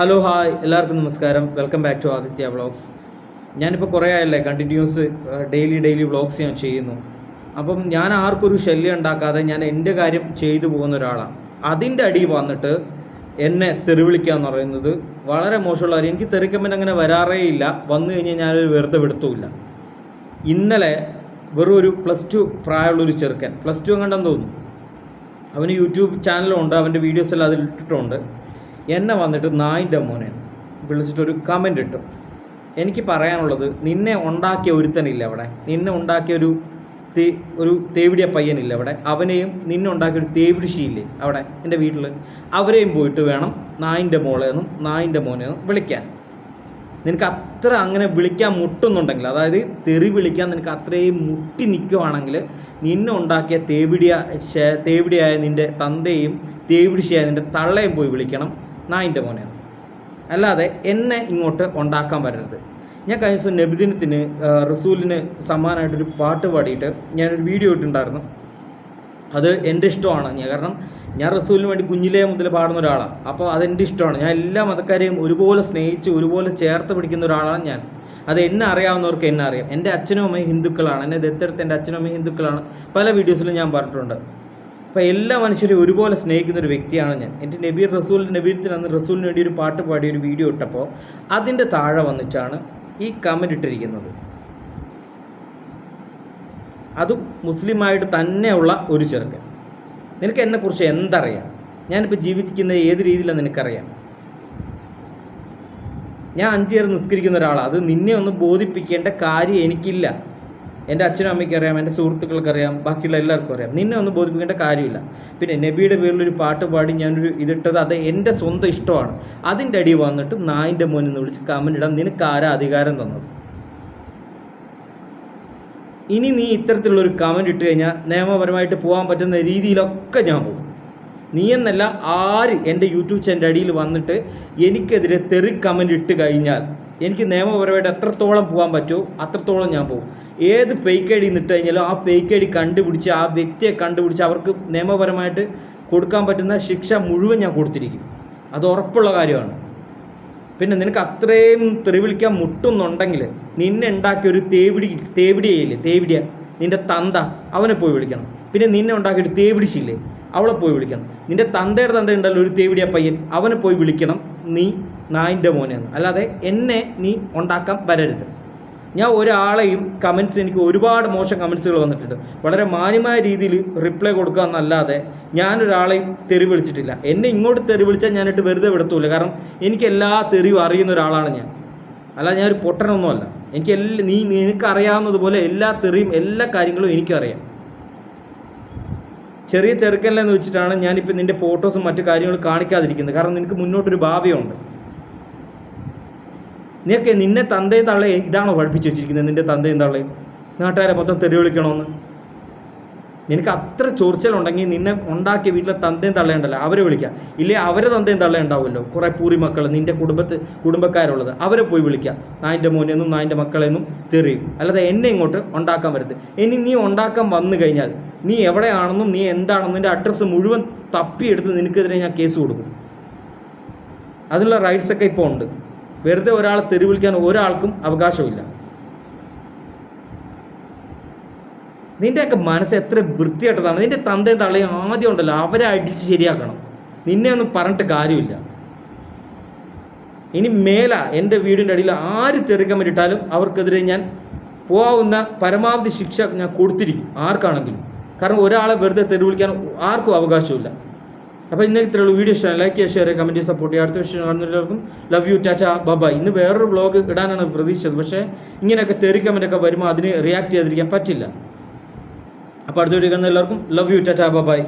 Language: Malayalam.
ഹലോ ഹായ് എല്ലാവർക്കും നമസ്കാരം. Welcome back to Aditya vlogs ഞാനിപ്പോൾ കുറേ ആയല്ലേ? കണ്ടിന്യൂസ് ഡെയിലി ഡെയിലി വ്ളോഗ്സ് ഞാൻ ചെയ്യുന്നു. അപ്പം ഞാൻ ആർക്കൊരു ശല്യം ഉണ്ടാക്കാതെ ഞാൻ എന്റെ കാര്യം ചെയ്തു പോകുന്ന ഒരാളാണ്. അതിന്റെ അടി വന്നിട്ട് എന്നെ തെറിവിളിക്കുക എന്ന് പറയുന്നത് വളരെ മോശമുള്ള കാര്യം. എനിക്ക് തെറിക്കമ്പൻ അങ്ങനെ വരാറേ ഇല്ല. വന്നു കഴിഞ്ഞാൽ ഞാനൊരു വെറുതെ വിടുത്തുമില്ല. ഇന്നലെ വെറും ഒരു പ്ലസ് ടു പ്രായമുള്ളൊരു ചെറുക്കൻ. പ്ലസ് ടു എങ്ങണ്ടെന്ന് തോന്നുന്നു. അവന് യൂട്യൂബ് ചാനലുണ്ട് അവന്റെ വീഡിയോസ് എല്ലാം അതിൽ ഇട്ടിട്ടുണ്ട്. എന്നെ വന്നിട്ട് നായിന്റെ മോനെ വിളിച്ചിട്ടൊരു കമന്റ് ഇട്ടു. എനിക്ക് പറയാനുള്ളത് നിന്നെ ഉണ്ടാക്കിയ ഒരുത്തനില്ല അവിടെ. നിന്നെ ഉണ്ടാക്കിയ ഒരു തേ ഒരു തേവിടിയ പയ്യനില്ല അവിടെ. അവനെയും നിന്നെ ഉണ്ടാക്കിയ ഒരു തേവിടിശിയില്ലേ അവിടെ എന്റെ വീട്ടിൽ. അവരെയും പോയിട്ട് വേണം നായിന്റെ മോളെ എന്നും നായിന്റെ മോനെ എന്നും വിളിക്കാൻ. നിനക്ക് അത്ര അങ്ങനെ വിളിക്കാൻ മുട്ടുന്നുണ്ടെങ്കിൽ അതായത് തെറി വിളിക്കാൻ നിനക്ക് അത്രയും മുട്ടി നിൽക്കുവാണെങ്കിൽ നിന്നെ ഉണ്ടാക്കിയ തേവിടിയ തേവിടിയായ നിന്റെ തന്തയും തേവിടിശിയായ നിന്റെ തള്ളയും പോയി വിളിക്കണം. നായിന്റെ മോനെയാണ് അല്ലാതെ എന്നെ ഇങ്ങോട്ട് ഉണ്ടാക്കാൻ വരരുത്. ഞാൻ കഴിഞ്ഞ ദിവസം നബിദിനത്തിന് റസൂലിന് സമ്മാനമായിട്ടൊരു പാട്ട് പാടിയിട്ട് ഞാനൊരു വീഡിയോ ഇട്ടിട്ടുണ്ടായിരുന്നു. അത് എന്റെ ഇഷ്ടമാണ്. ഞാൻ കാരണം ഞാൻ റസൂലിന് വേണ്ടി കുഞ്ഞിലേ മുതൽ പാടുന്ന ഒരാളാണ്. അപ്പോൾ അതെന്റെ ഇഷ്ടമാണ്. ഞാൻ എല്ലാ മതക്കാരെയും ഒരുപോലെ സ്നേഹിച്ച് ഒരുപോലെ ചേർത്ത് പിടിക്കുന്ന ഒരാളാണ് ഞാൻ. അത് എന്നെ അറിയാവുന്നവർക്ക് എന്നെ അറിയാം. എന്റെ അച്ഛനും അമ്മയും ഹിന്ദുക്കളാണ്. എന്നെ ദത്തെടുത്ത് എന്റെ അച്ഛനും അമ്മയും ഹിന്ദുക്കളാണ്. പല വീഡിയോസിലും ഞാൻ പറഞ്ഞിട്ടുണ്ട്. അപ്പോൾ എല്ലാ മനുഷ്യരെയും ഒരുപോലെ സ്നേഹിക്കുന്ന ഒരു വ്യക്തിയാണ് ഞാൻ. എന്റെ നബീർ റസൂൽ നബീരത്തിന് അന്ന് റസൂലിന് വേണ്ടി ഒരു പാട്ട് പാടി ഒരു വീഡിയോ ഇട്ടപ്പോൾ അതിന്റെ താഴെ വന്നിട്ടാണ് ഈ കമന്റ് ഇട്ടിരിക്കുന്നത്. അതും മുസ്ലിമായിട്ട് തന്നെയുള്ള ഒരു ചെറുക്കൻ. നിനക്ക് എന്നെക്കുറിച്ച് എന്തറിയാം? ഞാനിപ്പോൾ ജീവിക്കുന്നത് ഏത് രീതിയിലാണ് നിനക്കറിയാം? ഞാൻ അഞ്ചു നേരം നിസ്കരിക്കുന്ന ഒരാളാണ് അത് നിന്നെ ഒന്ന് ബോധിപ്പിക്കേണ്ട കാര്യം എനിക്കില്ല. എന്റെ അച്ഛനും അമ്മയ്ക്ക് അറിയാം എന്റെ സുഹൃത്തുക്കൾക്ക് അറിയാം ബാക്കിയുള്ള എല്ലാവർക്കും അറിയാം. നിന്നെ ഒന്നും ബോധിപ്പിക്കേണ്ട കാര്യമില്ല. പിന്നെ നബിയുടെ പേരിലൊരു പാട്ട് പാടി ഞാനൊരു ഇതിട്ടത് അത് എന്റെ സ്വന്തം ഇഷ്ടമാണ്. അതിന്റെ അടി വന്നിട്ട് നായിന്റെ മോനിൽ നിന്ന് വിളിച്ച് കമന്റ് ഇടാൻ നിനക്ക് ആരാ അധികാരം തന്നത്? ഇനി നീ ഇത്തരത്തിലുള്ളൊരു കമന്റ് ഇട്ട് കഴിഞ്ഞാൽ നിയമപരമായിട്ട് പോകാൻ പറ്റുന്ന രീതിയിലൊക്കെ ഞാൻ പോകും. നീ എന്നല്ല ആര് എന്റെ യൂട്യൂബ് ചാനലിന്റെ അടിയിൽ വന്നിട്ട് എനിക്കെതിരെ തെറി കമന്റ് ഇട്ട് കഴിഞ്ഞാൽ എനിക്ക് നിയമപരമായിട്ട് എത്രത്തോളം പോകാൻ പറ്റുമോ അത്രത്തോളം ഞാൻ പോകും. ഏത് ഫേക്ക് ഐ ഡി നിട്ട് കഴിഞ്ഞാലും ആ ഫേക്ക് ഐ ഡി കണ്ടുപിടിച്ച് ആ വ്യക്തിയെ കണ്ടുപിടിച്ച് അവർക്ക് നിയമപരമായിട്ട് കൊടുക്കാൻ പറ്റുന്ന ശിക്ഷ മുഴുവൻ ഞാൻ കൊടുത്തിരിക്കും. അത് ഉറപ്പുള്ള കാര്യമാണ്. പിന്നെ നിനക്ക് അത്രയും തെറിവിളിക്കാൻ മുട്ടുന്നുണ്ടെങ്കിൽ നിന്നെ ഉണ്ടാക്കിയ ഒരു തേവിടി തേവിടിയയില്ലേ തേവിടിയ നിന്റെ തന്ത അവനെ പോയി വിളിക്കണം. പിന്നെ നിന്നെ ഉണ്ടാക്കിയൊരു തേവിടിച്ചില്ലേ അവളെ പോയി വിളിക്കണം. നിന്റെ തന്തയുടെ തന്ത ഉണ്ടല്ലോ ഒരു തേവിടിയ പയ്യൻ. അവനെ പോയി വിളിക്കണം. നീ നായിന്റെ മോനെന്ന് അല്ലാതെ എന്നെ നീ ഉണ്ടാക്കാൻ വരരുത്. ഞാൻ ഒരാളെയും കമൻസ് എനിക്ക് ഒരുപാട് മോശം കമൻസുകൾ വന്നിട്ടുണ്ട്. വളരെ മാന്യമായ രീതിയിൽ റിപ്ലൈ കൊടുക്കുക എന്നല്ലാതെ ഞാനൊരാളെയും തെറി വിളിച്ചിട്ടില്ല. എന്നെ ഇങ്ങോട്ട് തെറി വിളിച്ചാൽ ഞാനിട്ട് വെറുതെ വിടത്തൂല. കാരണം എനിക്ക് എല്ലാ തെറിയും അറിയുന്ന ഒരാളാണ് ഞാൻ. അല്ല ഞാനൊരു പൊട്ടനൊന്നുമല്ല. എനിക്ക് എല്ലാ നീ നിനക്കറിയാവുന്നതുപോലെ എല്ലാ തെറിയും എല്ലാ കാര്യങ്ങളും എനിക്കറിയാം ചെറിയ ചെറുക്കല്ലെന്ന് വെച്ചിട്ടാണ് ഞാനിപ്പോൾ നിന്റെ ഫോട്ടോസും മറ്റു കാര്യങ്ങളും കാണിക്കാതിരിക്കുന്നത്. കാരണം നിനക്ക് മുന്നോട്ടൊരു ഭാവിയുണ്ട്. നീയൊക്കെ നിന്നെ തന്തയും തള്ളയും ഇതാണോ പഠിപ്പിച്ചു വെച്ചിരിക്കുന്നത്? നിന്റെ തന്തയും തള്ളയും? നാട്ടുകാരെ മൊത്തം തെറി വിളിക്കണമെന്ന് നിനക്ക് അത്ര ചൊറിച്ചലുണ്ടെങ്കിൽ നിന്നെ ഉണ്ടാക്കിയ വീട്ടിലെ തന്തയും തള്ളയുണ്ടല്ലോ അവരെ വിളിക്കുക ഇല്ലേ അവരെ തന്തയും തള്ള ഉണ്ടാവുമല്ലോ? കുറേ പൂരി മക്കൾ നിന്റെ കുടുംബത്ത് കുടുംബക്കാരുള്ളത് അവരെ പോയി വിളിക്കുക നായന്റെ മോനെന്നും നായന്റെ മക്കളെന്നും തെറിയും. അല്ലാതെ എന്നെ ഇങ്ങോട്ട് ഉണ്ടാക്കാൻ വരുത് ഇനി നീ ഉണ്ടാക്കാൻ വന്നു കഴിഞ്ഞാൽ നീ എവിടെയാണെന്നും നീ എന്താണെന്നും നിന്റെ അഡ്രസ്സ് മുഴുവൻ തപ്പിയെടുത്ത് നിനക്കെതിരെ ഞാൻ കേസ് കൊടുക്കും. അതിനുള്ള റൈറ്റ്സ് ഒക്കെ ഇപ്പോൾ ഉണ്ട്. വെറുതെ ഒരാളെ തെറി വിളിക്കാൻ ഒരാൾക്കും അവകാശമില്ല. നിന്റെയൊക്കെ മനസ്സ് എത്ര വൃത്തിയായിട്ടതാണ് നിന്റെ തന്തയും തള്ളയും ആദ്യം ഉണ്ടല്ലോ. അവരെ അടിച്ച് ശരിയാക്കണം. നിന്നെ ഒന്നും പറഞ്ഞിട്ട് കാര്യമില്ല. ഇനി മേല എന്റെ വീടിന്റെ അടിയിൽ ആര് തെറിക്കാൻ വേണ്ടിയിട്ടാലും അവർക്കെതിരെ ഞാൻ പോവുന്ന പരമാവധി ശിക്ഷ ഞാൻ കൊടുത്തിരിക്കും. ആർക്കാണെങ്കിലും. കാരണം ഒരാളെ വെറുതെ തെറി വിളിക്കാൻ ആർക്കും അവകാശമില്ല. അപ്പോൾ ഇന്ന് ഇത്രയുള്ള വീഡിയോ ഇഷ്ടമാണ് ലൈക്ക് ചെയ്യുക ഷെയർ കമന്റ് സപ്പോർട്ട് ചെയ്യുക അടുത്ത വിഷയം കാണുന്നവർക്കും love you tata bye bye ഇന്ന് വേറൊരു വ്ളോഗ് ഇടാനാണ് പ്രതീക്ഷിച്ചത്. പക്ഷേ ഇങ്ങനെയൊക്കെ തെറി കമന്റൊക്കെ വരുമ്പോൾ അതിന് റിയാക്ട് ചെയ്തിരിക്കാൻ പറ്റില്ല. അപ്പോൾ അടുത്ത വീഡിയോ കാണുന്ന എല്ലാവർക്കും ലവ് യു ടാറ്റ ബബായ്